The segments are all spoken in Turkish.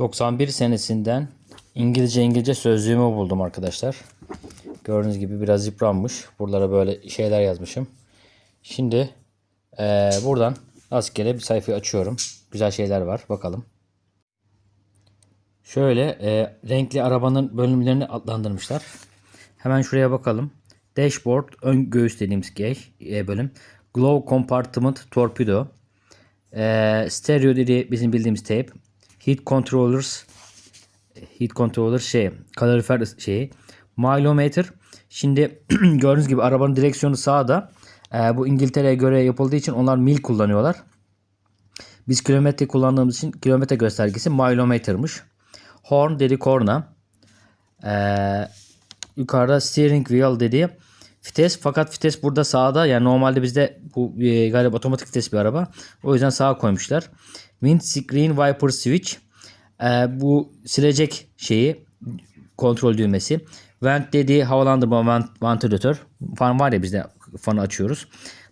91 senesinden İngilizce İngilizce sözlüğümü buldum arkadaşlar. Gördüğünüz gibi biraz yıpranmış. Buralara böyle şeyler yazmışım. Şimdi eee, buradan rastgele bir sayfayı açıyorum. Güzel şeyler var. Bakalım. Şöyle eee, renkli arabanın bölümlerini adlandırmışlar. Hemen şuraya bakalım. Dashboard ön göğüs dediğimiz ge- e, bölüm. Glow compartment torpedo. Eee stereo dediği bizim bildiğimiz tape. Heat controllers heat controller şey kalorifer şeyi mileometer şimdi gördüğünüz gibi arabanın direksiyonu sağda. Ee, bu İngiltere'ye göre yapıldığı için onlar mil kullanıyorlar. Biz kilometre kullandığımız için kilometre göstergesi mileometer'mış horn dedi korna. Ee, yukarıda steering wheel dedi vites fakat vites burada sağda yani normalde bizde bu e, galiba otomatik vites bir araba o yüzden sağa koymuşlar windscreen wiper switch ee, bu silecek şeyi kontrol düğmesi. Vent dediği havalandırma vent, ventilatör. Fan var ya bizde fanı açıyoruz.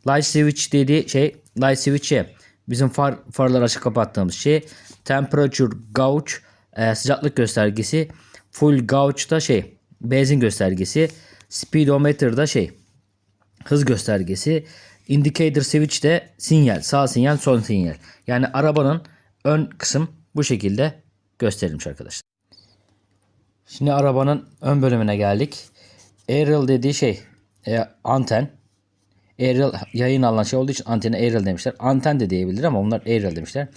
Light switch dediği şey light switch'e bizim far farları açık kapattığımız şey. Temperature gauge e, sıcaklık göstergesi. Full gauge da şey benzin göstergesi. Speedometer da şey hız göstergesi. Indicator switch de sinyal. Sağ sinyal, sol sinyal. Yani arabanın ön kısım bu şekilde gösterilmiş arkadaşlar. Şimdi arabanın ön bölümüne geldik. Aerial dediği şey e, anten. Aerial yayın alınan şey olduğu için antene aerial demişler. Anten de diyebilir ama onlar aerial demişler.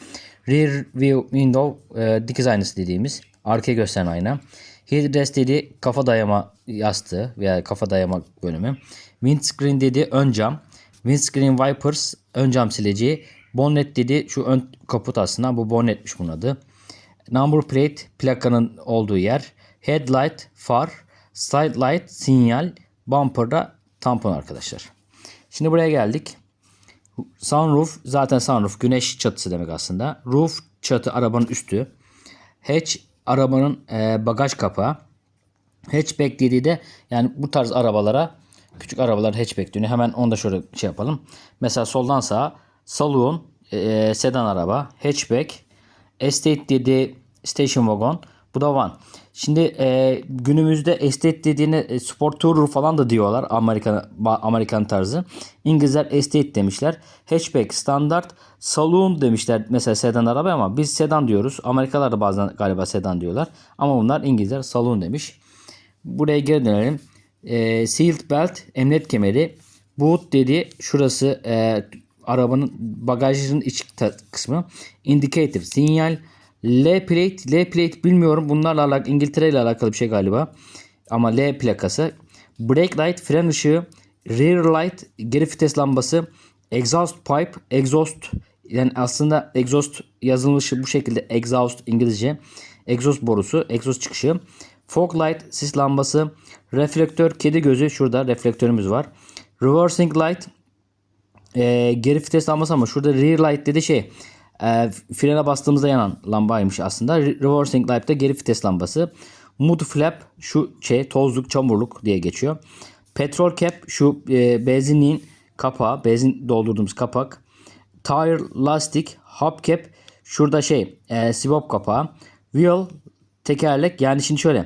Rear view window e, dikiz aynası dediğimiz arkaya gösteren ayna. Headrest dediği kafa dayama yastığı veya kafa dayama bölümü. Windscreen dediği ön cam. Windscreen wipers ön cam sileceği. Bonnet dediği şu ön kaput aslında bu bonnetmiş bunun adı. Number plate plakanın olduğu yer. Headlight far. Side light sinyal. Bumper'da tampon arkadaşlar. Şimdi buraya geldik. Sunroof zaten sunroof güneş çatısı demek aslında. Roof çatı arabanın üstü. Hatch arabanın e, bagaj kapağı. Hatchback dediği de yani bu tarz arabalara küçük arabalar hatchback dönüyor. Hemen onu da şöyle şey yapalım. Mesela soldan sağa saloon, e, sedan araba, hatchback, estate dediği station wagon. Bu da van. Şimdi e, günümüzde estate dediğine e, sport tourer falan da diyorlar Amerikan Amerikan tarzı. İngilizler estate demişler. Hatchback standart, saloon demişler mesela sedan araba ama biz sedan diyoruz. Amerikalılar da bazen galiba sedan diyorlar. Ama bunlar İngilizler saloon demiş. Buraya geri dönelim. E, sealed belt, emniyet kemeri. Boot dedi şurası e, arabanın bagajının iç kısmı. Indicator, sinyal. L plate, L plate bilmiyorum. Bunlarla alakalı İngiltere ile alakalı bir şey galiba. Ama L plakası. Brake light, fren ışığı, rear light, geri vites lambası, exhaust pipe, exhaust yani aslında exhaust yazılmışı bu şekilde exhaust İngilizce. Exhaust borusu, exhaust çıkışı. Fog light, sis lambası, reflektör, kedi gözü şurada reflektörümüz var. Reversing light, e, geri vites lambası ama şurada rear light dedi şey e, frene bastığımızda yanan lambaymış aslında. Re- Reversing light da geri vites lambası. Mud flap şu şey tozluk çamurluk diye geçiyor. Petrol cap şu e, benzinliğin kapağı benzin doldurduğumuz kapak. Tire lastik hubcap şurada şey e, sibop kapağı. Wheel tekerlek yani şimdi şöyle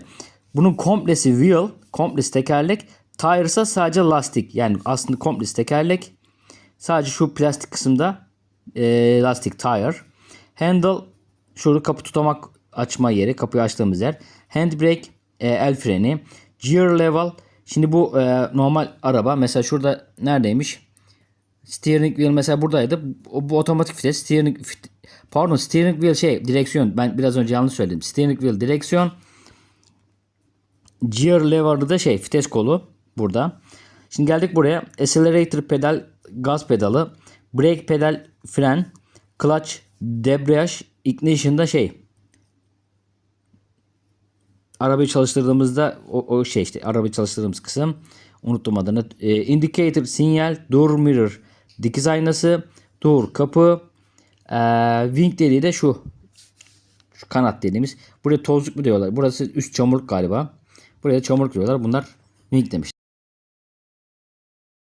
bunun komplesi wheel komplesi tekerlek tire ise sadece lastik yani aslında komplesi tekerlek Sadece şu plastik kısımda e, lastik tire. Handle şurada kapı tutamak açma yeri. Kapıyı açtığımız yer. Handbrake e, el freni. Gear level. Şimdi bu e, normal araba. Mesela şurada neredeymiş? Steering wheel mesela buradaydı. O, bu otomatik vites. Steering pardon steering wheel şey direksiyon. Ben biraz önce yanlış söyledim. Steering wheel direksiyon. Gear lever'ı da şey vites kolu burada. Şimdi geldik buraya. Accelerator pedal gaz pedalı. Brake pedal fren. Clutch debriyaj ignition'da şey. Arabayı çalıştırdığımızda o, o şey işte arabayı çalıştırdığımız kısım. Unuttum adını. E, indicator sinyal. Door mirror. Dikiz aynası. Door kapı. E, wing dediği de şu. Şu kanat dediğimiz. Buraya tozluk mu diyorlar? Burası üst çamurluk galiba. Buraya çamurluk diyorlar. Bunlar wing demiş.